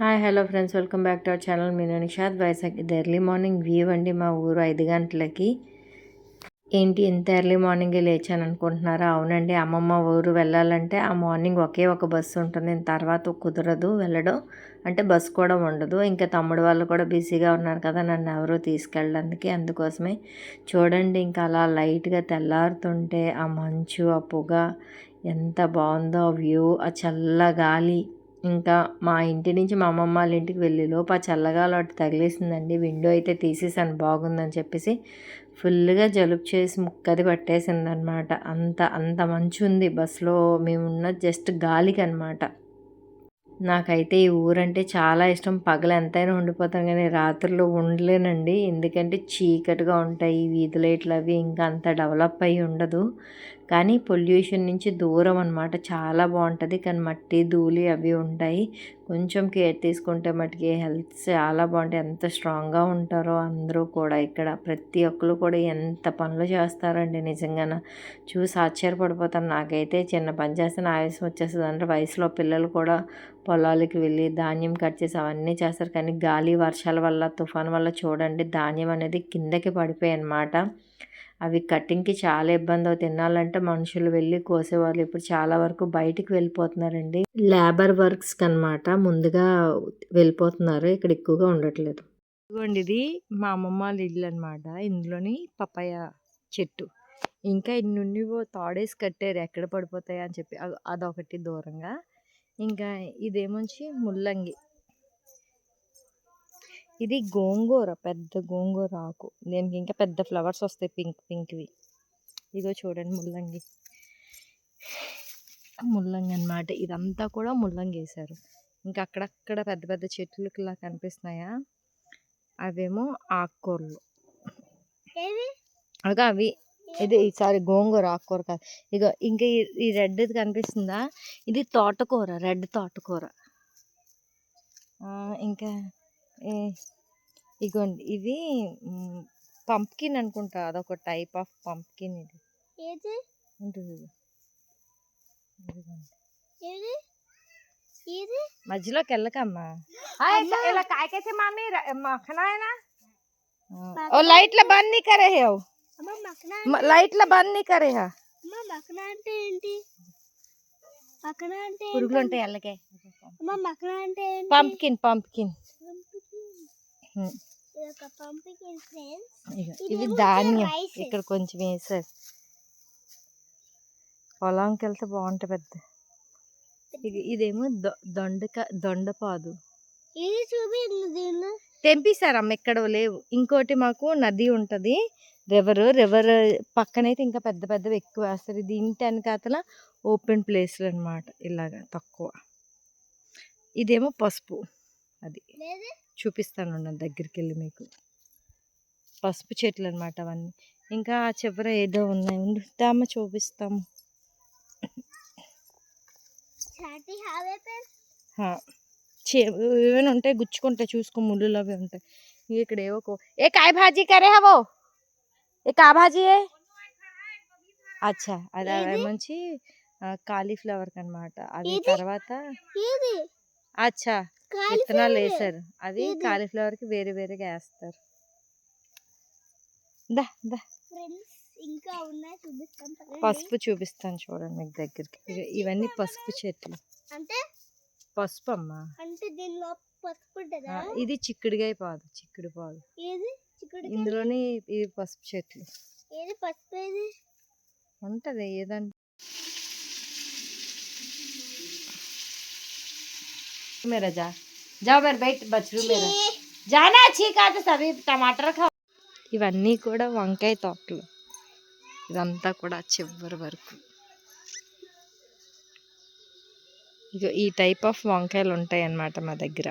Hi hello friends welcome back to our channel. నేను నిషాద్ వైజాగ్ ఇది early morning view అండి మా ఊరు ఐదు గంటలకి. ఏంటి ఇంత ఎర్లీ మార్నింగే లేచాను అనుకుంటున్నారా అవునండి అమ్మమ్మ ఊరు వెళ్ళాలంటే ఆ మార్నింగ్ ఒకే ఒక బస్సు ఉంటుంది. తర్వాత కుదరదు వెళ్ళడం. అంటే బస్సు కూడా ఉండదు. ఇంకా తమ్ముడు వాళ్ళు కూడా బిజీగా ఉన్నారు కదా నన్ను ఎవరు తీసుకెళ్ళడానికి. అందుకోసమే చూడండి ఇంకా అలా లైట్గా తెల్లారుతుంటే ఆ మంచు ఆ పొగ ఎంత బాగుందో ఆ వ్యూ ఆ చల్ల గాలి. ఇంకా మా ఇంటి నుంచి మా అమ్మమ్మ వాళ్ళ ఇంటికి వెళ్ళి లోపు ఆ చల్లగాలు అటు తగిలేసిందండి. విండో అయితే తీసేసాను బాగుందని చెప్పేసి ఫుల్గా జలుబు చేసి ముక్కది పట్టేసిందనమాట. అంత అంత మంచు ఉంది బస్సులో మేమున్న జస్ట్ గాలికి అనమాట నాకైతే ఈ ఊరంటే చాలా ఇష్టం. పగలు ఎంతైనా ఉండిపోతాను కానీ రాత్రిలో ఉండలేనండి. ఎందుకంటే చీకటిగా ఉంటాయి వీధి లైట్లు అవి ఇంకా అంత డెవలప్ అయ్యి ఉండదు. కానీ పొల్యూషన్ నుంచి దూరం అనమాట చాలా బాగుంటుంది కానీ మట్టి ధూళి అవి ఉంటాయి. కొంచెం కేర్ తీసుకుంటే మటుకి హెల్త్ చాలా బాగుంటాయి. ఎంత స్ట్రాంగ్గా ఉంటారో అందరూ కూడా ఇక్కడ. ప్రతి ఒక్కరు కూడా ఎంత పనులు చేస్తారండి నిజంగా చూసి ఆశ్చర్యపడిపోతాను నాకైతే చిన్న పని చేస్తే ఆవేశం వచ్చేస్తుంది అంటే వయసులో పిల్లలు కూడా పొలాలకి వెళ్ళి ధాన్యం కట్ చేసి అవన్నీ చేస్తారు. కానీ గాలి వర్షాల వల్ల తుఫాన్ వల్ల చూడండి ధాన్యం అనేది కిందకి పడిపోయాయి అన్నమాట. అవి కటింగ్కి చాలా ఇబ్బంది అవుతుంది తినాలంటే మనుషులు వెళ్ళి కోసేవాళ్ళు. ఇప్పుడు చాలా వరకు బయటికి వెళ్ళిపోతున్నారండి. లేబర్ వర్క్స్కి అనమాట ముందుగా వెళ్ళిపోతున్నారు. ఇక్కడ ఎక్కువగా ఉండట్లేదు. ఇదిగోండి ఇది మా అమ్మమ్మ వాళ్ళ ఇల్లు అనమాట ఇందులోని పపాయ చెట్టు. ఇంకా ఇన్ని తాడేసి కట్టారు. ఎక్కడ పడిపోతాయా అని చెప్పి. అదొకటి దూరంగా. ఇంకా ఇదేమొచ్చి ముల్లంగి. ఇది గోంగూర పెద్ద గోంగూర ఆకు. దీనికి ఇంకా పెద్ద ఫ్లవర్స్ వస్తాయి పింక్ పింక్వి. ఇగో చూడండి ముల్లంగి. ముల్లంగి అన్నమాట. ఇదంతా కూడా ముల్లంగి వేశారు. ఇంకా అక్కడక్కడ పెద్ద పెద్ద చెట్లులా కనిపిస్తున్నాయా? అవేమో ఆకుకూరలు. అగా అవి. ఇది ఈసారి గోంగూర ఆకుకూర కాదు. ఇగో ఇంకా ఈ- ఈ రెడ్ కనిపిస్తుందా? ఇది తోటకూర రెడ్ తోటకూర. ఇంకా ఇగోండి. ఇది పంప్కిన్ అనుకుంటా. అదొక టైప్ ఆఫ్ పంప్కిన్ ఇది. ఏది? ఉంటుంది ఇది. మధ్యలోకి వెళ్ళకమ్మా ఇలా కాయకైతే మమ్మీ మఖనాయనా ఓ లైట్ల బంద్ నీ కరే హే లైట్ల బంద్ నీ కరే అంటే ఏంటి? మఖన పురుగులు ఉంటాయి అల్లకే పంప్కిన్ పంప్కిన్. ఇది ఇది ధాన్యం. ఇక్కడ కొంచెం వేసారు పొలంకి వెళ్తే బాగుంటాయి పెద్ద. ఇగ ఇదేమో దొండక దొండపాదు. ఇది తెంపేశారమ్మ ఎక్కడ లేవు. ఇంకోటి మాకు నది ఉంటుంది. రివర్ రివర్ పక్కనైతే ఇంకా పెద్ద పెద్దవి ఎక్కువ వేస్తారు. ఇది ఇంటి వెనకాతల ఓపెన్ ప్లేస్లు అనమాట ఇలాగా తక్కువ. ఇదేమో పసుపు అది. చూపిస్తాను నా దగ్గరికి వెళ్ళి మీకు. పసుపు చెట్లు అనమాట అవన్నీ. ఇంకా ఆ చివర ఏదో ఉన్నాయి. ఉండు దామ చూపిస్తాము. ఏమైనా ఉంటాయి గుచ్చుకుంటాయి చూసుకో ముళ్ళులు అవి ఉంటాయి. ఇక ఇక్కడ ఏవో కో- ఏ కాయ భాజీ కరే హవో? ఏ కా భాజీ ఏ? అచ్చా అది? మంచి కాలీఫ్లవర్ అనమాట అది? తర్వాత అచ్చా. విత్తనాలు వేసారు అది? కాలీఫ్లవర్కి వేరే వేరేగా వేస్తారు. దా దా. ఫ్రెండ్స్ ఇంకా ఉన్నాయి చూపిస్తాం పదండి. పసుపు చూపిస్తాను చూడండి మీకు దగ్గరికి. ఇవన్నీ పసుపు చెట్లు. అంటే? పసుపు అమ్మా. అంటే దీనిలో పసుపు ఆ, ఉంటుందా ఇది చిక్కుడుగాయ పాదు చిక్కుడు పాదు. ఏది? చిక్కుడు ఇందులోని ఇవి పసుపు చెట్లు. ఏది? పసుపు ఏది? ఉంటది ఏదంటే मेरा जा जाओ मेरे बैठ बछरू मेरा जाना अच्छी का तो सभी टमाटर खाओ ఇవన్నీ కూడా వంకాయ తోటలు ఇదంతా కూడా చివరి వరకు ఇక ఈ టైప్ ఆఫ్ వంకాయలు ఉంటాయి అన్నమాట మా దగ్గర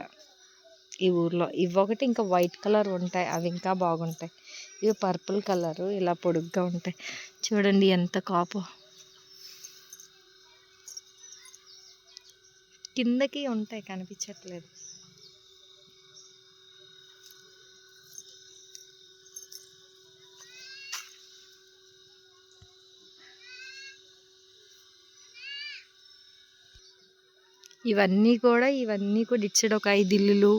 ఈ ఊర్లో ఇవి ఒకటి ఇంకా వైట్ కలర్ ఉంటాయి అవి ఇంకా బాగుంటాయి ఇవి పర్పుల్ కలరు ఇలా పొడుగ్గా ఉంటాయి చూడండి ఎంత కాపు కిందకి ఉంటాయి కనిపించట్లేదు. ఇవన్నీ కూడా ఇవన్నీ కూడా ఇటు సైడ్ ఒక ఐదు ఇల్లులు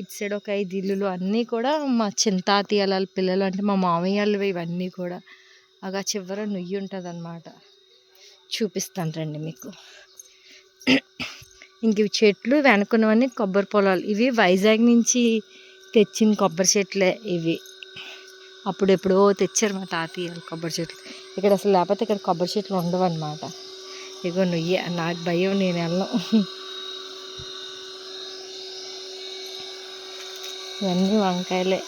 ఇటు సైడ్ ఒక ఐదు ఇల్లులు అన్నీ కూడా మా చింతాతీయాల పిల్లలు అంటే మా మామయ్యలు ఇవన్నీ కూడా. అగా చివర నుయ్యి ఉంటుంది అనమాట చూపిస్తాను రండి మీకు. ఇంక ఇవి చెట్లు వెనుకున్నవన్నీ కొబ్బరి పొలాలు. ఇవి వైజాగ్ నుంచి తెచ్చిన కొబ్బరి చెట్లే ఇవి. అప్పుడు ఎప్పుడో తెచ్చారు మా తాతయ్య కొబ్బరి చెట్లు. ఇక్కడ అసలు లేకపోతే ఇక్కడ కొబ్బరి చెట్లు ఉండవు అనమాట ఇగో నువ్వే నాకు భయం నేను వెళ్ళను. ఇవన్నీ వంకాయలే.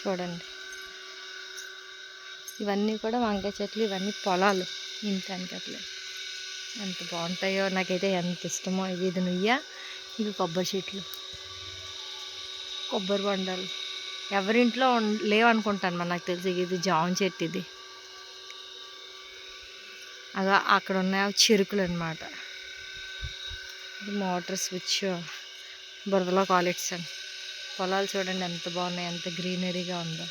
చూడండి. ఇవన్నీ కూడా వంకాయ చెట్లు ఇవన్నీ పొలాలు. ఇంటి ఎంత బాగుంటాయో నాకైతే ఎంత ఇష్టమో ఇది నుయ్య ఇవి కొబ్బరి చెట్లు కొబ్బరి బండలు. ఎవరింట్లో లేవనుకుంటాను మరి నాకు తెలిసి ఇది జామ చెట్టు ఇది. అలా అక్కడ ఉన్న చెరుకులు అనమాట మోటార్ స్విచ్ బురదలో కాలెట్స్ అని పొలాలు చూడండి ఎంత బాగున్నాయి ఎంత గ్రీనరీగా ఉందో.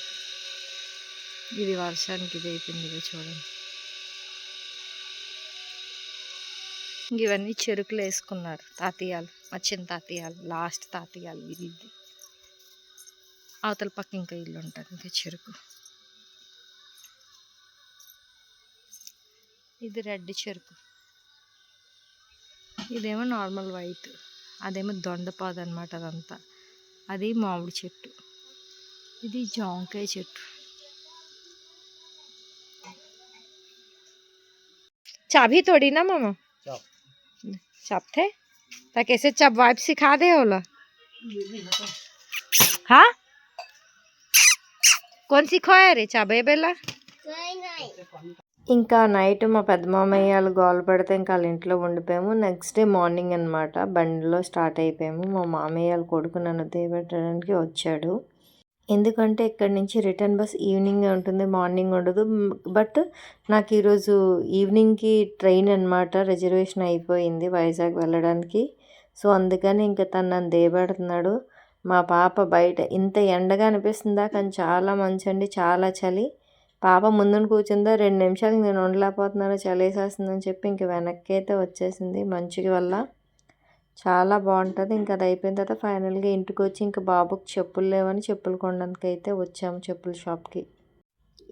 ఇది వర్షానికి ఇది అయిపోయింది ఇది చూడండి. ఇవన్నీ చెరుకులు వేసుకున్నారు తాతీయాలు వచ్చిన తాతీయాలు లాస్ట్ తాతీయాలు ఇది అవతల పక్క ఇంకా ఇల్లు ఉంటుంది ఇంకా చెరుకు ఇది రెడ్ చెరుకు. ఇదేమో నార్మల్ వైట్. అదేమో దొండపాదు అనమాట అదంతా. అది మామిడి చెట్టు. ఇది జాంకాయ చెట్టు. చాబీ తోడినా మామ? मामा चाप। चाप थे तो कैसे चाप वाइप सिखा दे होला हाँ कौन सिखाया रे चाबे बेला ఇంకా నైట్ మా పెద్ద మామయ్య వాళ్ళు గోల పెడితే ఇంకా వాళ్ళ ఇంట్లో ఉండిపోయాము నెక్స్ట్ డే మార్నింగ్ అనమాట బండిలో స్టార్ట్ అయిపోయాము మా మామయ్య వాళ్ళ కొడుకు నన్ను దేబెట్టడానికి వచ్చాడు ఎందుకంటే ఇక్కడ నుంచి రిటర్న్ బస్ ఈవినింగ్ ఉంటుంది మార్నింగ్ ఉండదు. బట్ నాకు ఈరోజు ఈవినింగ్కి ట్రైన్ అనమాట రిజర్వేషన్ అయిపోయింది వైజాగ్ వెళ్ళడానికి. సో అందుకని ఇంకా తను నన్ను దేబెడుతున్నాడు. మా పాప బయట ఇంత ఎండగా అనిపిస్తుందా? కానీ చాలా మంచి అండి చాలా చలి. పాప ముందుని కూర్చుందా రెండు నిమిషాలు నేను ఉండలేకపోతున్నాను చలేసేస్తుందని చెప్పి ఇంక వెనక్కి అయితే వచ్చేసింది మంచిగా వల్ల. చాలా బాగుంటుంది. ఇంకా అది అయిపోయిన తర్వాత ఫైనల్గా ఇంటికి వచ్చి ఇంకా బాబుకి చెప్పులు లేవని చెప్పులు కొనడానికి అయితే వచ్చాము చెప్పుల షాప్కి.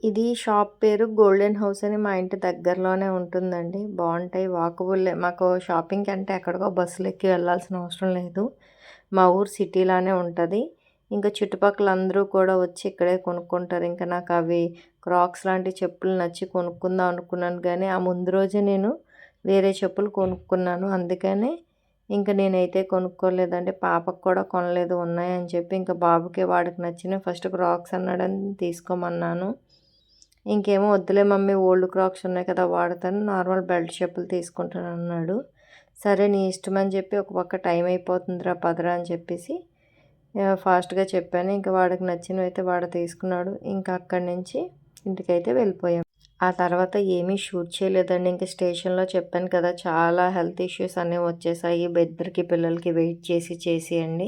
ఇది షాప్ పేరు గోల్డెన్ హౌస్ అని మా ఇంటి దగ్గరలోనే ఉంటుందండి. బాగుంటాయి. వాకబుల్ మాకు షాపింగ్కి అంటే ఎక్కడికో బస్సులు ఎక్కి వెళ్ళాల్సిన అవసరం లేదు. మా ఊరు సిటీలానే ఉంటుంది. ఇంకా చుట్టుపక్కల అందరూ కూడా వచ్చి ఇక్కడే కొనుక్కుంటారు. ఇంకా నాకు అవి క్రాక్స్ లాంటి చెప్పులు నచ్చి కొనుక్కుందాం అనుకున్నాను. కానీ ఆ ముందు రోజే నేను వేరే చెప్పులు కొనుక్కున్నాను. అందుకనే ఇంకా నేనైతే కొనుక్కోలేదంటే పాపకు కూడా కొనలేదు. ఉన్నాయని చెప్పి ఇంకా బాబుకి వాడికి నచ్చిన ఫస్ట్ క్రాక్స్ అన్నాడని తీసుకోమన్నాను. ఇంకేమో వద్దులే మమ్మీ ఓల్డ్ క్రాక్స్ ఉన్నాయి కదా వాడతాను. నార్మల్ బెల్ట్ చెప్పులు తీసుకుంటాను అన్నాడు. సరే నీ ఇష్టం అని చెప్పి ఒక పక్క టైం అయిపోతుందిరా పదరా అని చెప్పేసి ఫాస్ట్గా చెప్పాను. ఇంకా వాడికి నచ్చినవి అయితే వాడు తీసుకున్నాడు. ఇంకా అక్కడి నుంచి ఇంటికైతే వెళ్ళిపోయాం. ఆ తర్వాత ఏమీ షూట్ చేయలేదండి. ఇంక స్టేషన్లో చెప్పాను కదా చాలా హెల్త్ ఇష్యూస్ అనేవి వచ్చేసాయి. ఇద్దరికి పిల్లలకి వెయిట్ చేసి చేసి అండి.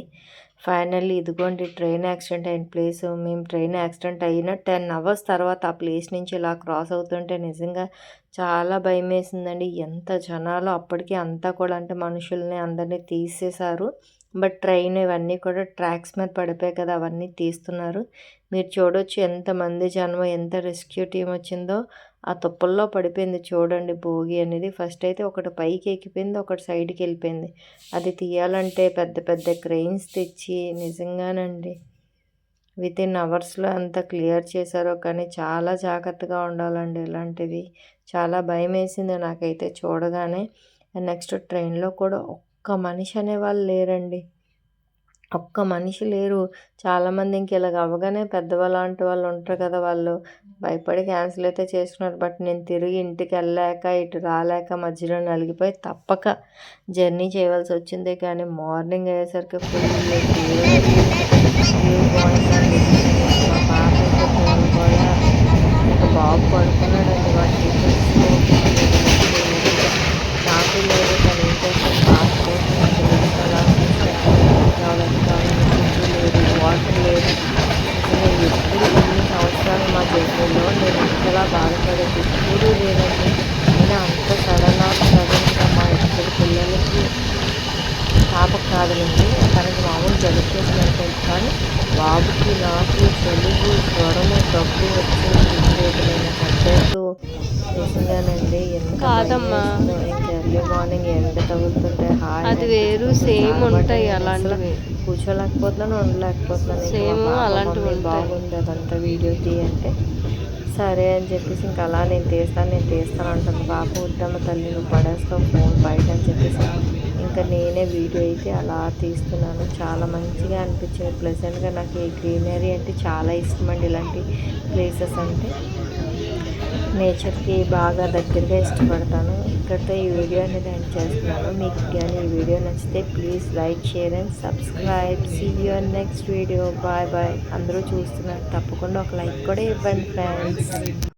ఫైనల్లీ ఇదిగోండి ట్రైన్ యాక్సిడెంట్ అయిన ప్లేస్. మేము ట్రైన్ యాక్సిడెంట్ అయిన టెన్ అవర్స్ తర్వాత ఆ ప్లేస్ నుంచి ఇలా క్రాస్ అవుతుంటే నిజంగా చాలా భయం వేసిందండి ఎంత జనాలు అప్పటికి అంతా కూడా అంటే మనుషుల్ని అందరినీ తీసేశారు. బట్ ట్రైన్ ఇవన్నీ కూడా ట్రాక్స్ మీద పడిపోయాయి కదా అవన్నీ తీస్తున్నారు. మీరు చూడొచ్చు ఎంతమంది జనం ఎంత రెస్క్యూ టీం వచ్చిందో ఆ తుప్పల్లో పడిపోయింది చూడండి భోగి అనేది. ఫస్ట్ అయితే ఒకటి పైకి ఎక్కిపోయింది ఒకటి సైడ్కి వెళ్ళిపోయింది. అది తీయాలంటే పెద్ద పెద్ద క్రెయిన్స్ తెచ్చి నిజంగానండి. విత్ ఇన్ అవర్స్లో అంత క్లియర్ చేశారో కానీ చాలా జాగ్రత్తగా ఉండాలండి ఇలాంటివి. చాలా భయం వేసింది నాకైతే చూడగానే. నెక్స్ట్ ట్రైన్లో కూడా ఒక్క మనిషి అనేవాళ్ళు లేరండి. ఒక్క మనిషి లేరు. చాలామంది ఇంక ఇలాగ అవ్వగానే పెద్దవాళ్ళు లాంటి వాళ్ళు ఉంటారు కదా వాళ్ళు. భయపడి క్యాన్సిల్ అయితే చేసుకున్నారు. బట్ నేను తిరిగి ఇంటికి వెళ్ళాక ఇటు రాలేక మధ్యలో నలిగిపోయి తప్పక జర్నీ చేయవలసి వచ్చింది. కానీ మార్నింగ్ అయ్యేసరికి ఫుల్ మా పాప కూడా బాబు పడుకున్నాడండి. వాటి నాకు లేదు మాత్రం లేదు. నేను ఎప్పుడు ఎన్ని సంవత్సరాలు మా జీవితంలో నేను ఎంతలా బాధపడేది ఎప్పుడు లేదండి. నేను అంత సడన్ సడన్గా మా ఇద్దరు పిల్లలకి పాపకు కాదండి తనకి మామూలు జరుగుతుంది కానీ బాబుకి నాకు తెలుగు స్వరము డబ్బు వచ్చింది లేదు నేను ఎంత కాదమ్మా. ఎర్లీ మార్నింగ్ ఎండ తగులుతుంటే అది వేరు, same ఉంటాయి అలాంటివి. కూర్చోలేకపోతున్నాను ఉండలేకపోతున్నాను. ఇంకా Same మా పాప, అలాంటివి. బాగుంది అదంతా వీడియో తీయంటే. సరే అని చెప్పేసి ఇంకా అలా నేను తీస్తాను నేను తీస్తాను అంటుంది. పాప వద్దమ్మ తల్లి నువ్వు పడేస్తావు ఫోన్ బయట అని చెప్పేసి. ఇంకా నేనే వీడియో అయితే అలా తీస్తున్నాను. చాలా మంచిగా అనిపించింది. ప్లెజెంట్గా నాకు ఈ గ్రీనరీ అంటే చాలా ఇష్టం అండి ఇలాంటి ప్లేసెస్ అంటే. నేచర్కి బాగా దగ్గరగా ఇష్టపడతాను. ఇక్కడితో ఈ వీడియో అనేది ఎండ్ చేస్తున్నాను. మీకు కానీ ఈ వీడియో నచ్చితే please like share and subscribe. See your next video bye bye అందరూ చూస్తున్నారు. తప్పకుండా ఒక లైక్ కూడా ఇవ్వండి ఫ్రెండ్స్